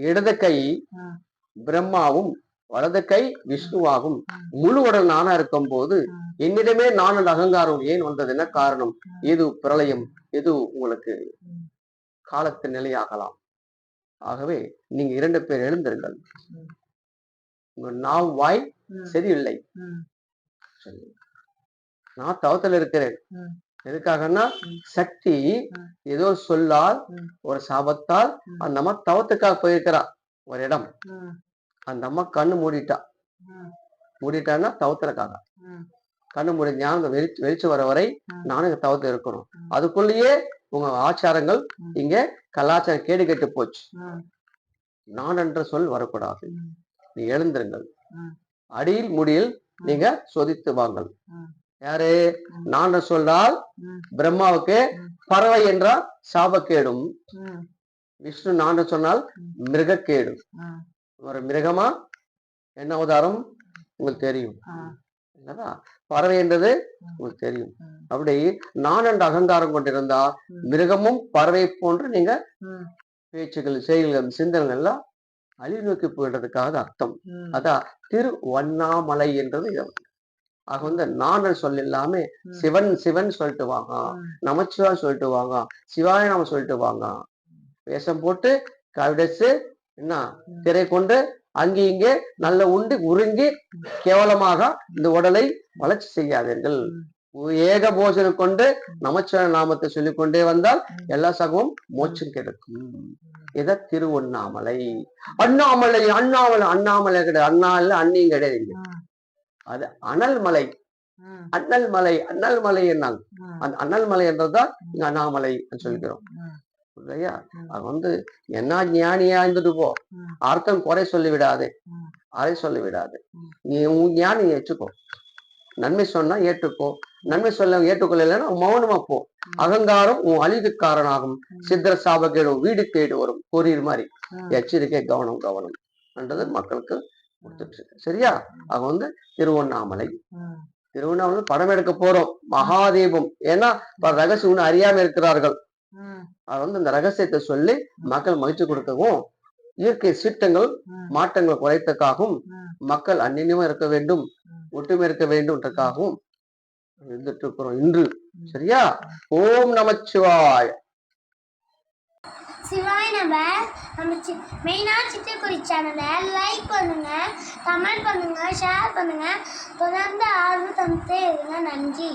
இடது கை. பிரம்மாவும் வலது கை விஷ்ணுவாகும். முழு உடல் நானா இருக்கும் போது. என்னிடமே நான் என்ற அகங்காரம் ஏன் வந்தது என்ன காரணம். இது பிரளயம் இது உங்களுக்கு ம். காலத்தின் நிலையாகலாம் ஆகவே நீங்க இரண்டு பேர் எழுந்திருங்கள். உங்க நாவ் வாய் சரியில்லை. நான் தவத்தில் இருக்கிறேன். எதுக்காகன்னா. சக்தி. ஏதோ சொல்லால். ஒரு சாபத்தால். அந்த அம்மா தவத்துக்காக போயிருக்கிறா ஒரு இடம் அந்த அம்மா கண்ணு மூடிட்டா மூடிட்டான்னா தவத்துறக்காக கண்ணு மூடி ஞானம் வெளிச்சு வெளிச்சு வர வரை. நானும் இங்க தவத்து இருக்கணும். அதுக்குள்ளேயே உங்க ஆச்சாரங்கள். இங்க கலாச்சாரம் கேடு கெட்டு போச்சு நான் என்ற சொல் வரக்கூடாது நீ எழுந்திருங்கள். அடியில் முடியில் நீங்க சோதித்து வாங்கள். யாரு. நான் சொன்னால். பிரம்மாவுக்கு. பறவை என்றால் சாபக்கேடும். விஷ்ணு நான் சொன்னால் ம். மிருகக்கேடு ம், ஒரு மிருகமா? என்ன அவதாரம் உங்களுக்கு தெரியும். பறவை என்றது. உங்களுக்கு தெரியும். அப்படி நான் என்ற அகங்காரம் கொண்டிருந்தா. மிருகமும் பறவை போன்று நீங்க பேச்சுகள் செயல்கள் சிந்தனைகள் எல்லாம் அழிவு நோக்கி போயிடுறதுக்காக அர்த்தம். அதான் திரு வண்ணாமலை என்றது இது ஆக வந்து நான் சொல் இல்லாம. சிவன் சிவன் சொல்லிட்டு வாங்க. நமச்சிவா சொல்லிட்டு வாங்க. சிவாய நாம சொல்லிட்டு வாங்க. வேஷம் போட்டு கவிடச்சு என்ன. திரை கொண்டு அங்கே இங்கே நல்ல உண்டு உறிஞ்சி கேவலமாக இந்த உடலை வளர்ச்சி செய்யாதீர்கள். ஏக போஜனம் கொண்டு நமச்சிவாய நாமத்தை சொல்லிக் கொண்டே வந்தால். எல்லா சகமும் மோட்சம் கிடைக்கும். இத திருவண்ணாமலை. அண்ணாமலை அண்ணாமலை அண்ணாமலை கிடையாது. அண்ணா இல்ல அண்ணியும் கிடையாது அது அனல் மலை. அண்ணல் மலை அண்ணல் மலை என்னாங்க அந்த அண்ணல் மலை என்றதுதான் இங்க அண்ணாமலை சொல்லிக்கிறோம் இல்லையா. அது வந்து என்ன ஞானியா இருந்துட்டு போ. அர்த்தம் குறை சொல்லி விடாதே ம். அறை சொல்லி விடாதே ம். நீ உன் ஞானி ஏற்றுக்கோ. நன்மை சொன்னா ஏற்றுக்கோ. நன்மை சொல்ல ஏற்றுக்கொள்ளலைன்னா மௌனமா போ. அகங்காரம் உன் அழிவுக்கு காரணமாகும் ம். சித்திர சாபக்கேடு வீடு தேடி வரும். கொரியர் மாதிரி. எச்சரிக்கை கவனம் கவனம். என்றது மக்களுக்கு கொடுத்துட்டு சரியா? அவங்க வந்து திருவண்ணாமலை. திருவண்ணாமலை படம் எடுக்க போறோம். மகாதீபம். ஏன்னா ரகசியம் இன்னும் அறியாம இருக்கிறார்கள். அது வந்து இந்த ரகசியத்தை சொல்லி மக்கள் மகிழ்ச்சி கொடுக்கவும் இயற்கை சீற்றங்கள் ம், மாற்றங்கள் குறைத்தக்காகவும். மக்கள் அந்நியமா இருக்க வேண்டும். ஒற்றுமை இருக்க வேண்டும்ன்றக்காகவும் இருந்துட்டு இருக்கிறோம் இன்று. சரியா? ஓம் நமச்சிவாய். சிவாய் நம்ம நம்ம சி மெயினாக சிட்டுக்குடி சேனலை லைக் பண்ணுங்கள் கமெண்ட் பண்ணுங்கள் ஷேர் பண்ணுங்கள் தொடர்ந்து ஆர்வம் தந்துட்டே இருங்க நன்றி.